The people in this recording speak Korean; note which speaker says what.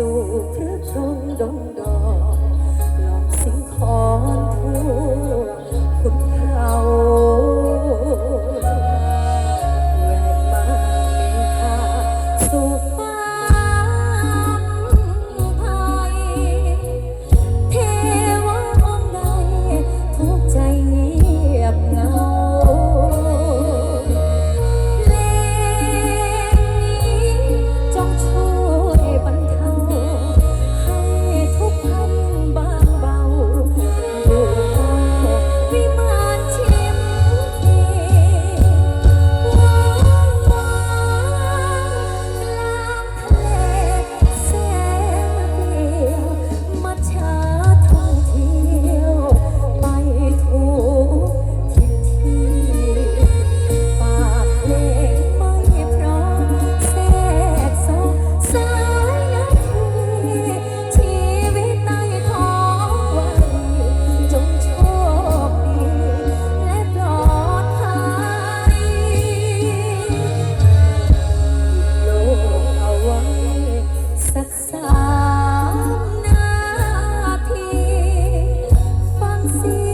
Speaker 1: 속 표정도 feel